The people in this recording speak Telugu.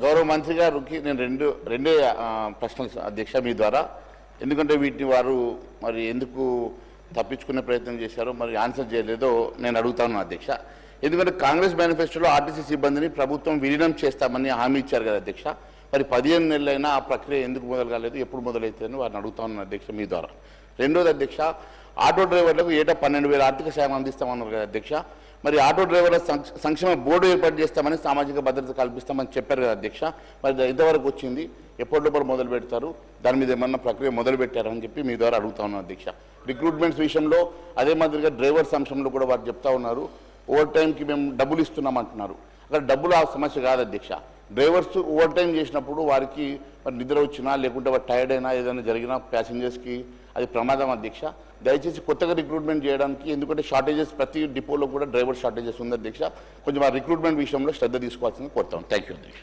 గౌరవ మంత్రి గారికి నేను రెండు రెండే ప్రశ్నలు అధ్యక్ష మీ ద్వారా. ఎందుకంటే వీటిని వారు మరి ఎందుకు తప్పించుకునే ప్రయత్నం చేశారో మరి ఆన్సర్ చేయలేదో నేను అడుగుతాను అధ్యక్ష. ఎందుకంటే కాంగ్రెస్ మేనిఫెస్టోలో ఆర్టీసీ సిబ్బందిని ప్రభుత్వం విలీనం చేస్తామని హామీ ఇచ్చారు కదా అధ్యక్ష. మరి పదిహేను నెలలైనా ఆ ప్రక్రియ ఎందుకు మొదలు కాలేదు ఎప్పుడు మొదలవుతుందని వారిని అడుగుతా ఉన్నాను అధ్యక్ష మీ ద్వారా. రెండోది అధ్యక్ష ఆటో డ్రైవర్లకు ఏటా పన్నెండు వేల ఆర్థిక సాయం అందిస్తామన్నారు కదా అధ్యక్ష. మరి ఆటో డ్రైవర్ల సంక్షేమ బోర్డు ఏర్పాటు చేస్తామని సామాజిక భద్రత కల్పిస్తామని చెప్పారు కదా అధ్యక్ష. మరి ఇంతవరకు ఎంతవరకు వచ్చింది ఎప్పటి లోపల మొదలు పెడతారు దాని మీద ఏమన్నా ప్రక్రియ మొదలు పెట్టారని చెప్పి మీ ద్వారా అడుగుతా ఉన్నాను అధ్యక్ష. రిక్రూట్మెంట్స్ విషయంలో అదే మాదిరిగా డ్రైవర్ సంక్షేమంలో కూడా వారు చెప్తా ఉన్నారు ఓవర్ టైంకి మేము డబ్బులు ఇస్తున్నాం అంటున్నారు అక్కడ డబ్బులు ఆ సమస్య కాదు అధ్యక్ష. డ్రైవర్స్ ఓవర్ టైం చేసినప్పుడు వారికి మరి నిద్ర వచ్చినా లేకుంటే వారు టైర్డ్ అయినా ఏదైనా జరిగినా ప్యాసింజర్స్కి అది ప్రమాదం అధ్యక్ష. దయచేసి కొత్తగా రిక్రూట్మెంట్ చేయడానికి ఎందుకంటే షార్టేజెస్ ప్రతి డిపోలో కూడా డ్రైవర్ షార్టేజెస్ ఉంది అధ్యక్ష. కొంచెం ఆ రిక్రూట్మెంట్ విషయంలో శ్రద్ధ తీసుకోవాల్సింది కోరుతాం థ్యాంక్ యూ అధ్యక్ష.